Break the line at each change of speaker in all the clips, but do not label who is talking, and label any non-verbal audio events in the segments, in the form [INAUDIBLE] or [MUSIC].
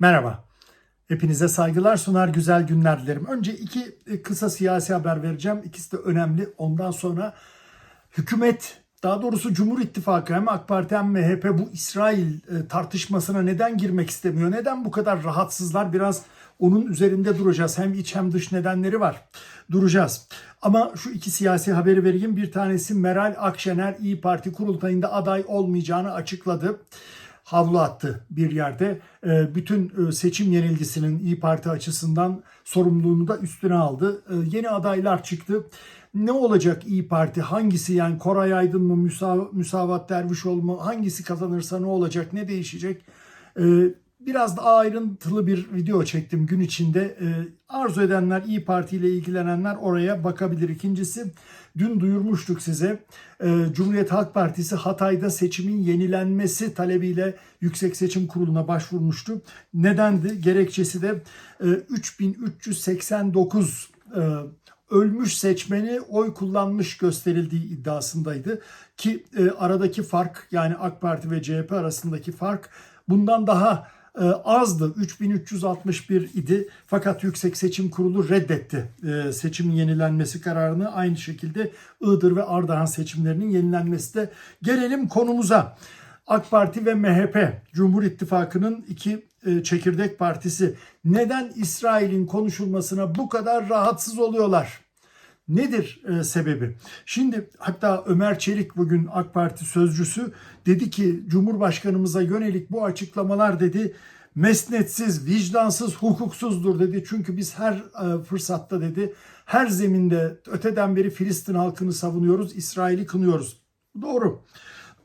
Merhaba. Hepinize saygılar sunar, güzel günler dilerim. Önce iki e, kısa siyasi haber vereceğim. İkisi de önemli. Ondan sonra hükümet, daha doğrusu Cumhur İttifakı hem AK Parti hem MHP bu İsrail e, tartışmasına neden girmek istemiyor? Neden bu kadar rahatsızlar? Biraz onun üzerinde duracağız. Hem iç hem dış nedenleri var. Duracağız. Ama şu iki siyasi haberi vereyim. Bir tanesi Meral Akşener İyi Parti kurultayında aday olmayacağını açıkladı havlu attı bir yerde. E, bütün e, seçim yenilgisinin İyi Parti açısından sorumluluğunu da üstüne aldı. E, Yeni adaylar çıktı. Ne olacak İyi Parti? Hangisi yani Koray Aydın mı, Müsa- Müsavat Dervişoğlu mu? Hangisi kazanırsa ne olacak? Ne değişecek? E, Biraz da ayrıntılı bir video çektim gün içinde. E, Arzu edenler, İyi Parti ile ilgilenenler oraya bakabilir. İkincisi dün duyurmuştuk size. E, Cumhuriyet Halk Partisi Hatay'da seçimin yenilenmesi talebiyle Yüksek Seçim Kurulu'na başvurmuştu. Nedendi? Gerekçesi de e, 3389 e, ölmüş seçmeni oy kullanmış gösterildiği iddiasındaydı. Ki e, aradaki fark yani AK Parti ve CHP arasındaki fark bundan daha e, azdı. 3361 idi. Fakat Yüksek Seçim Kurulu reddetti e, seçimin yenilenmesi kararını. Aynı şekilde Iğdır ve Ardahan seçimlerinin yenilenmesi de. Gelelim konumuza. AK Parti ve MHP, Cumhur İttifakı'nın iki e, çekirdek partisi neden İsrail'in konuşulmasına bu kadar rahatsız oluyorlar? Nedir e, sebebi? Şimdi hatta Ömer Çelik bugün AK Parti sözcüsü dedi ki Cumhurbaşkanımıza yönelik bu açıklamalar dedi mesnetsiz, vicdansız, hukuksuzdur dedi. Çünkü biz her e, fırsatta dedi her zeminde öteden beri Filistin halkını savunuyoruz, İsrail'i kınıyoruz. Doğru.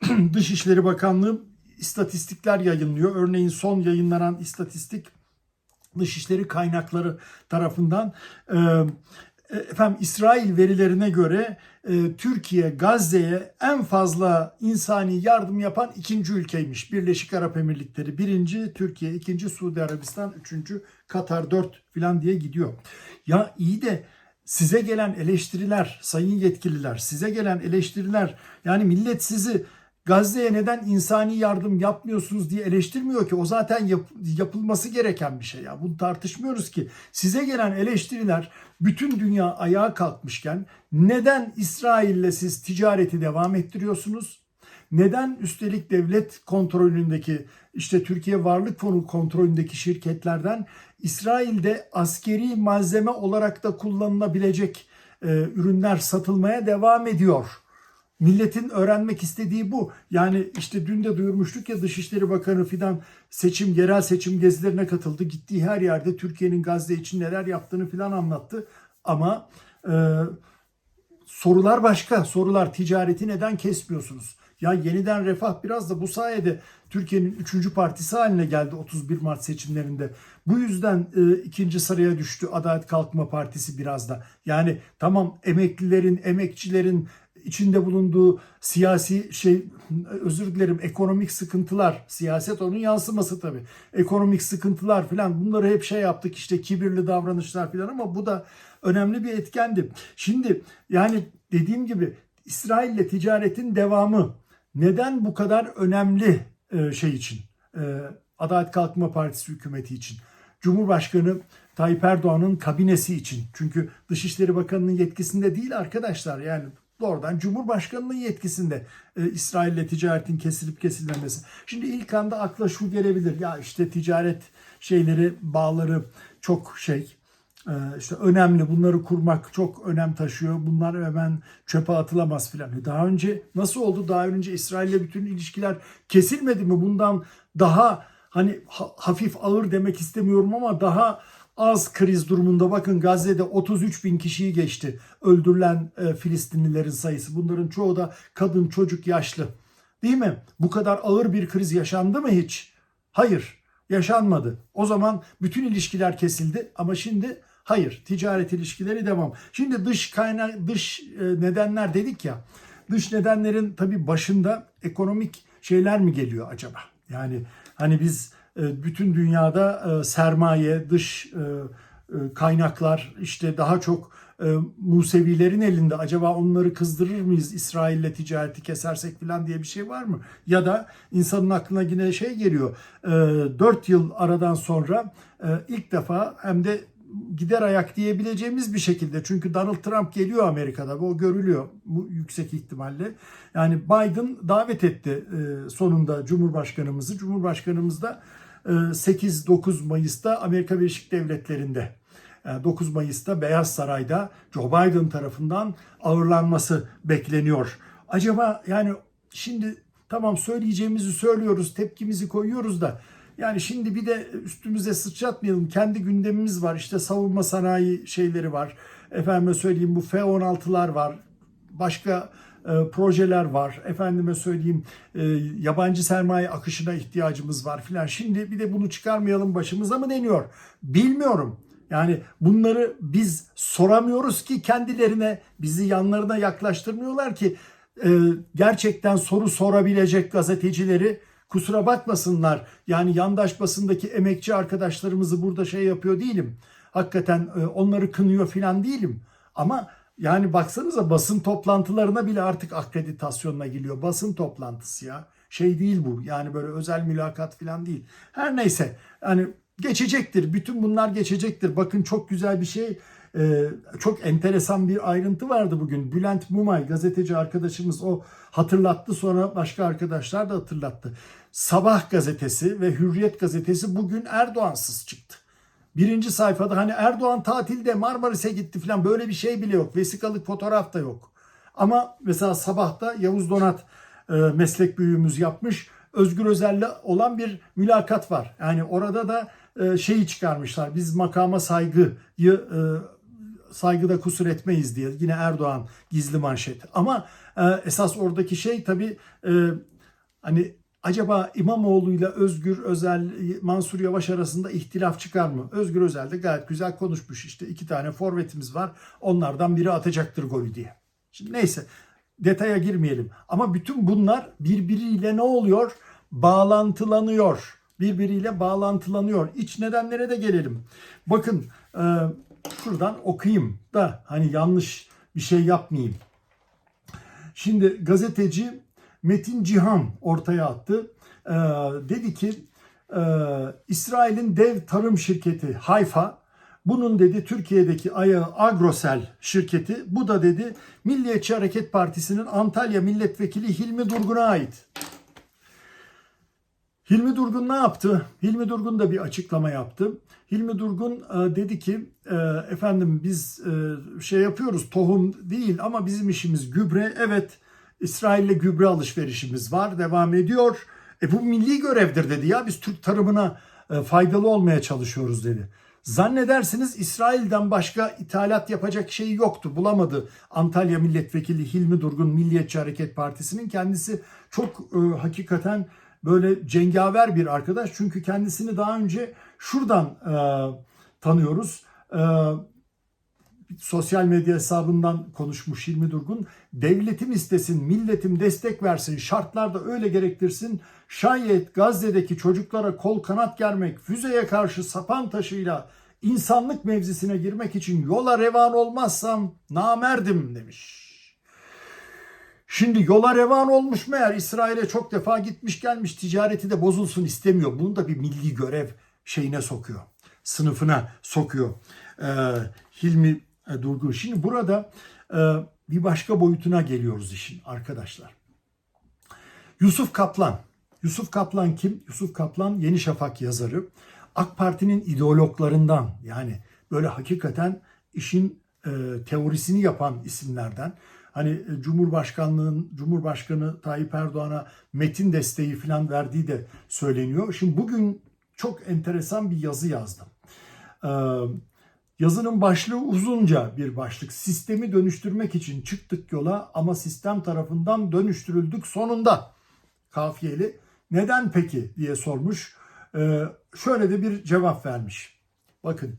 [CLEARS THROAT] Dışişleri Bakanlığı istatistikler yayınlıyor. Örneğin son yayınlanan istatistik Dışişleri kaynakları tarafından e, efendim İsrail verilerine göre e, Türkiye Gazze'ye en fazla insani yardım yapan ikinci ülkeymiş. Birleşik Arap Emirlikleri birinci, Türkiye ikinci, Suudi Arabistan üçüncü, Katar dört falan diye gidiyor. Ya iyi de size gelen eleştiriler, sayın yetkililer, size gelen eleştiriler yani millet sizi Gazze'ye neden insani yardım yapmıyorsunuz diye eleştirmiyor ki. O zaten yap- yapılması gereken bir şey ya. Bunu tartışmıyoruz ki. Size gelen eleştiriler bütün dünya ayağa kalkmışken neden İsrail'le siz ticareti devam ettiriyorsunuz? Neden üstelik devlet kontrolündeki işte Türkiye Varlık Fonu kontrolündeki şirketlerden İsrail'de askeri malzeme olarak da kullanılabilecek e, ürünler satılmaya devam ediyor? Milletin öğrenmek istediği bu. Yani işte dün de duyurmuştuk ya Dışişleri Bakanı Fidan seçim, yerel seçim gezilerine katıldı. Gittiği her yerde Türkiye'nin Gazze için neler yaptığını filan anlattı. Ama e, sorular başka. Sorular ticareti neden kesmiyorsunuz? Ya yeniden refah biraz da bu sayede Türkiye'nin üçüncü partisi haline geldi 31 Mart seçimlerinde. Bu yüzden e, ikinci sıraya düştü Adalet Kalkınma Partisi biraz da. Yani tamam emeklilerin, emekçilerin içinde bulunduğu siyasi şey özür dilerim ekonomik sıkıntılar siyaset onun yansıması tabii ekonomik sıkıntılar falan bunları hep şey yaptık işte kibirli davranışlar falan ama bu da önemli bir etkendi. Şimdi yani dediğim gibi İsrail'le ticaretin devamı neden bu kadar önemli e, şey için e, Adalet Kalkınma Partisi hükümeti için Cumhurbaşkanı Tayyip Erdoğan'ın kabinesi için çünkü Dışişleri Bakanı'nın yetkisinde değil arkadaşlar yani doğrudan Cumhurbaşkanı'nın yetkisinde e, İsrail'le ticaretin kesilip kesilmemesi. Şimdi ilk anda akla şu gelebilir. Ya işte ticaret şeyleri, bağları çok şey e, işte önemli. Bunları kurmak çok önem taşıyor. Bunlar hemen çöpe atılamaz filan. Daha önce nasıl oldu? Daha önce İsrail'le bütün ilişkiler kesilmedi mi? Bundan daha hani ha- hafif ağır demek istemiyorum ama daha az kriz durumunda bakın Gazze'de 33 bin kişiyi geçti öldürülen e, Filistinlilerin sayısı. Bunların çoğu da kadın, çocuk, yaşlı. Değil mi? Bu kadar ağır bir kriz yaşandı mı hiç? Hayır, yaşanmadı. O zaman bütün ilişkiler kesildi ama şimdi hayır, ticaret ilişkileri devam. Şimdi dış kaynak, dış e, nedenler dedik ya. Dış nedenlerin tabii başında ekonomik şeyler mi geliyor acaba? Yani hani biz bütün dünyada e, sermaye, dış e, e, kaynaklar işte daha çok e, Musevilerin elinde acaba onları kızdırır mıyız İsrail'le ticareti kesersek falan diye bir şey var mı? Ya da insanın aklına yine şey geliyor. E, 4 yıl aradan sonra e, ilk defa hem de gider ayak diyebileceğimiz bir şekilde. Çünkü Donald Trump geliyor Amerika'da. Bu görülüyor bu yüksek ihtimalle. Yani Biden davet etti e, sonunda Cumhurbaşkanımızı. Cumhurbaşkanımız da e, 8-9 Mayıs'ta Amerika Birleşik Devletleri'nde. E, 9 Mayıs'ta Beyaz Saray'da Joe Biden tarafından ağırlanması bekleniyor. Acaba yani şimdi tamam söyleyeceğimizi söylüyoruz, tepkimizi koyuyoruz da yani şimdi bir de üstümüze sıçratmayalım. Kendi gündemimiz var. İşte savunma sanayi şeyleri var. Efendime söyleyeyim bu F-16'lar var. Başka e, projeler var. Efendime söyleyeyim e, yabancı sermaye akışına ihtiyacımız var filan. Şimdi bir de bunu çıkarmayalım başımıza mı deniyor? Bilmiyorum. Yani bunları biz soramıyoruz ki kendilerine bizi yanlarına yaklaştırmıyorlar ki e, gerçekten soru sorabilecek gazetecileri kusura bakmasınlar. Yani yandaş basındaki emekçi arkadaşlarımızı burada şey yapıyor değilim. Hakikaten onları kınıyor filan değilim. Ama yani baksanıza basın toplantılarına bile artık akreditasyonla geliyor. Basın toplantısı ya. Şey değil bu. Yani böyle özel mülakat filan değil. Her neyse. Yani geçecektir. Bütün bunlar geçecektir. Bakın çok güzel bir şey. Ee, çok enteresan bir ayrıntı vardı bugün. Bülent Mumay gazeteci arkadaşımız o hatırlattı sonra başka arkadaşlar da hatırlattı. Sabah gazetesi ve Hürriyet gazetesi bugün Erdoğansız çıktı. Birinci sayfada hani Erdoğan tatilde Marmaris'e gitti falan böyle bir şey bile yok. Vesikalık fotoğraf da yok. Ama mesela sabahta Yavuz Donat e, meslek büyüğümüz yapmış. Özgür Özel'le olan bir mülakat var. Yani orada da e, şeyi çıkarmışlar. Biz makama saygıyı e, saygıda kusur etmeyiz diye. Yine Erdoğan gizli manşet. Ama e, esas oradaki şey tabii e, hani acaba İmamoğlu'yla Özgür Özel, Mansur Yavaş arasında ihtilaf çıkar mı? Özgür Özel de gayet güzel konuşmuş işte iki tane forvetimiz var onlardan biri atacaktır golü diye. Şimdi neyse detaya girmeyelim ama bütün bunlar birbiriyle ne oluyor? Bağlantılanıyor. Birbiriyle bağlantılanıyor. İç nedenlere de gelelim. Bakın e, şuradan okuyayım da hani yanlış bir şey yapmayayım. Şimdi gazeteci Metin Cihan ortaya attı. Ee, dedi ki e, İsrail'in dev tarım şirketi Hayfa bunun dedi Türkiye'deki Agrosel şirketi bu da dedi Milliyetçi Hareket Partisi'nin Antalya Milletvekili Hilmi Durgun'a ait. Hilmi Durgun ne yaptı? Hilmi Durgun da bir açıklama yaptı. Hilmi Durgun e, dedi ki e, efendim biz e, şey yapıyoruz tohum değil ama bizim işimiz gübre. Evet İsrail'le gübre alışverişimiz var devam ediyor. E bu milli görevdir dedi ya biz Türk tarımına e, faydalı olmaya çalışıyoruz dedi. Zannedersiniz İsrail'den başka ithalat yapacak şey yoktu. Bulamadı Antalya Milletvekili Hilmi Durgun Milliyetçi Hareket Partisi'nin kendisi çok e, hakikaten böyle cengaver bir arkadaş. Çünkü kendisini daha önce şuradan e, tanıyoruz. E, sosyal medya hesabından konuşmuş Hilmi Durgun. Devletim istesin, milletim destek versin, şartlar da öyle gerektirsin. Şayet Gazze'deki çocuklara kol kanat germek, füzeye karşı sapan taşıyla insanlık mevzisine girmek için yola revan olmazsam namerdim demiş. Şimdi yola revan olmuş meğer İsrail'e çok defa gitmiş gelmiş ticareti de bozulsun istemiyor. Bunu da bir milli görev şeyine sokuyor. Sınıfına sokuyor. Ee, Hilmi Durgun. Şimdi burada e, bir başka boyutuna geliyoruz işin arkadaşlar. Yusuf Kaplan. Yusuf Kaplan kim? Yusuf Kaplan Yeni Şafak yazarı. AK Parti'nin ideologlarından yani böyle hakikaten işin e, teorisini yapan isimlerden. Hani e, Cumhurbaşkanlığın Cumhurbaşkanı Tayyip Erdoğan'a metin desteği falan verdiği de söyleniyor. Şimdi bugün çok enteresan bir yazı yazdım. Ee, yazının başlığı uzunca bir başlık. Sistemi dönüştürmek için çıktık yola ama sistem tarafından dönüştürüldük sonunda. Kafiyeli. Neden peki diye sormuş. Ee, şöyle de bir cevap vermiş. Bakın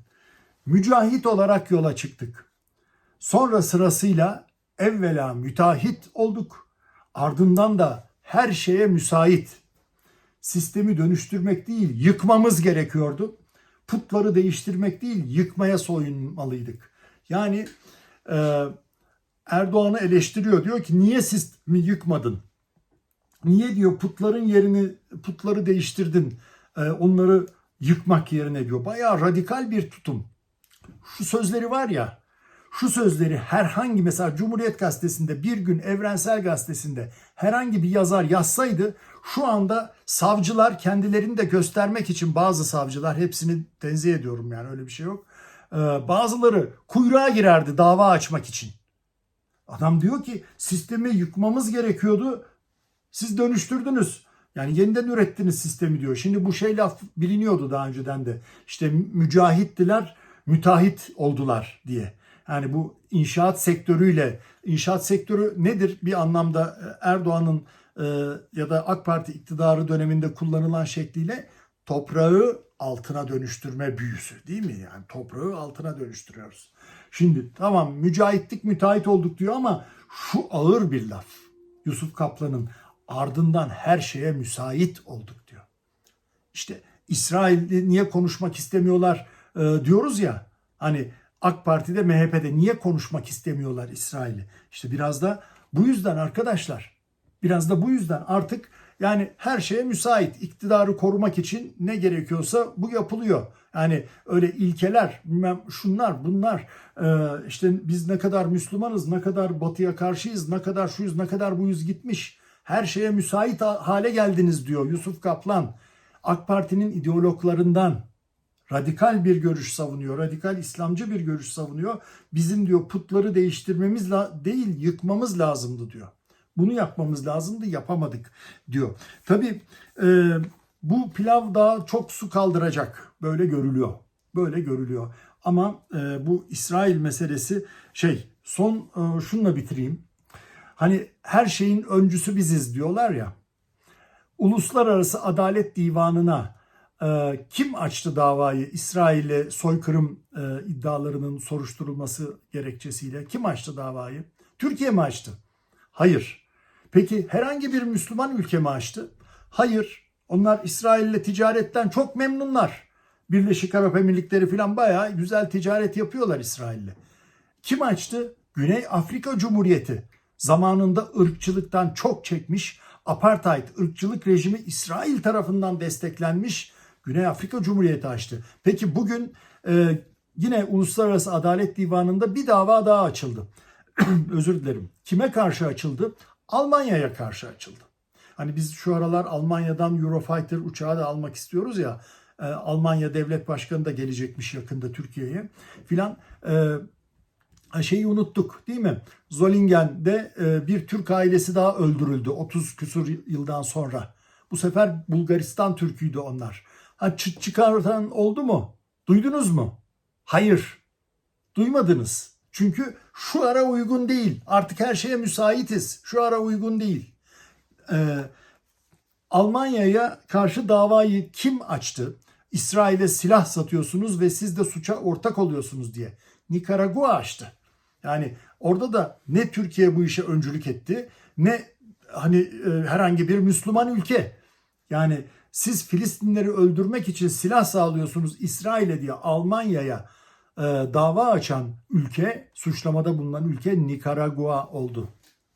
mücahit olarak yola çıktık. Sonra sırasıyla evvela müteahhit olduk. Ardından da her şeye müsait. Sistemi dönüştürmek değil, yıkmamız gerekiyordu. Putları değiştirmek değil, yıkmaya soyunmalıydık. Yani e, Erdoğan'ı eleştiriyor. Diyor ki niye sistemi yıkmadın? Niye diyor putların yerini putları değiştirdin? E, onları yıkmak yerine diyor. Bayağı radikal bir tutum. Şu sözleri var ya. Şu sözleri herhangi mesela Cumhuriyet Gazetesi'nde bir gün Evrensel Gazetesi'nde herhangi bir yazar yazsaydı şu anda savcılar kendilerini de göstermek için bazı savcılar hepsini tenzih ediyorum yani öyle bir şey yok. Ee, bazıları kuyruğa girerdi dava açmak için. Adam diyor ki sistemi yıkmamız gerekiyordu. Siz dönüştürdünüz. Yani yeniden ürettiniz sistemi diyor. Şimdi bu şey laf biliniyordu daha önceden de. İşte mücahittiler, müteahhit oldular diye. Yani bu inşaat sektörüyle, inşaat sektörü nedir bir anlamda Erdoğan'ın e, ya da AK Parti iktidarı döneminde kullanılan şekliyle toprağı altına dönüştürme büyüsü değil mi? Yani toprağı altına dönüştürüyoruz. Şimdi tamam mücahitlik müteahhit olduk diyor ama şu ağır bir laf. Yusuf Kaplan'ın ardından her şeye müsait olduk diyor. İşte İsrail'i niye konuşmak istemiyorlar e, diyoruz ya. Hani AK Parti'de MHP'de niye konuşmak istemiyorlar İsrail'i? İşte biraz da bu yüzden arkadaşlar. Biraz da bu yüzden artık yani her şeye müsait. iktidarı korumak için ne gerekiyorsa bu yapılıyor. Yani öyle ilkeler, şunlar, bunlar e, işte biz ne kadar Müslümanız, ne kadar batıya karşıyız, ne kadar şuyuz, ne kadar buyuz gitmiş. Her şeye müsait hale geldiniz diyor Yusuf Kaplan. AK Parti'nin ideologlarından radikal bir görüş savunuyor. Radikal İslamcı bir görüş savunuyor. Bizim diyor putları değiştirmemiz değil yıkmamız lazımdı diyor. Bunu yapmamız lazımdı yapamadık diyor. Tabii e, bu pilav daha çok su kaldıracak. Böyle görülüyor. Böyle görülüyor. Ama e, bu İsrail meselesi şey son e, şunla bitireyim. Hani her şeyin öncüsü biziz diyorlar ya. Uluslararası Adalet Divanı'na kim açtı davayı İsrail'e soykırım e, iddialarının soruşturulması gerekçesiyle? Kim açtı davayı? Türkiye mi açtı? Hayır. Peki herhangi bir Müslüman ülke mi açtı? Hayır. Onlar İsrail'le ticaretten çok memnunlar. Birleşik Arap Emirlikleri falan bayağı güzel ticaret yapıyorlar İsrail'le. Kim açtı? Güney Afrika Cumhuriyeti. Zamanında ırkçılıktan çok çekmiş, apartheid ırkçılık rejimi İsrail tarafından desteklenmiş Güney Afrika Cumhuriyeti açtı. Peki bugün e, yine Uluslararası Adalet Divanı'nda bir dava daha açıldı. [CLEARS THROAT] Özür dilerim. Kime karşı açıldı? Almanya'ya karşı açıldı. Hani biz şu aralar Almanya'dan Eurofighter uçağı da almak istiyoruz ya. E, Almanya Devlet Başkanı da gelecekmiş yakında Türkiye'ye filan. E, şeyi unuttuk değil mi? Zolingen'de e, bir Türk ailesi daha öldürüldü 30 küsur yıldan sonra. Bu sefer Bulgaristan Türk'üydü onlar. Ha, çıkartan oldu mu? Duydunuz mu? Hayır. Duymadınız. Çünkü şu ara uygun değil. Artık her şeye müsaitiz. Şu ara uygun değil. Ee, Almanya'ya karşı davayı kim açtı? İsrail'e silah satıyorsunuz ve siz de suça ortak oluyorsunuz diye. Nikaragua açtı. Yani orada da ne Türkiye bu işe öncülük etti ne hani e, herhangi bir Müslüman ülke. Yani siz Filistinleri öldürmek için silah sağlıyorsunuz İsrail'e diye Almanya'ya e, dava açan ülke, suçlamada bulunan ülke Nikaragua oldu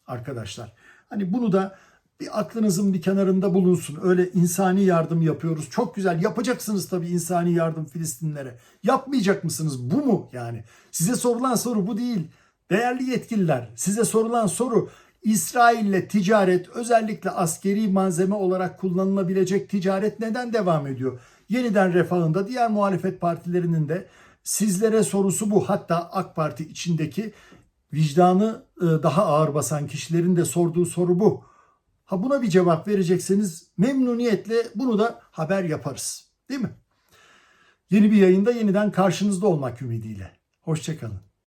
arkadaşlar. Hani bunu da bir aklınızın bir kenarında bulunsun. Öyle insani yardım yapıyoruz. Çok güzel. Yapacaksınız tabii insani yardım Filistinlere. Yapmayacak mısınız? Bu mu yani? Size sorulan soru bu değil. Değerli yetkililer, size sorulan soru İsrail'le ticaret özellikle askeri malzeme olarak kullanılabilecek ticaret neden devam ediyor? Yeniden refahında diğer muhalefet partilerinin de sizlere sorusu bu. Hatta AK Parti içindeki vicdanı e, daha ağır basan kişilerin de sorduğu soru bu. Ha buna bir cevap verecekseniz memnuniyetle bunu da haber yaparız. Değil mi? Yeni bir yayında yeniden karşınızda olmak ümidiyle. Hoşçakalın.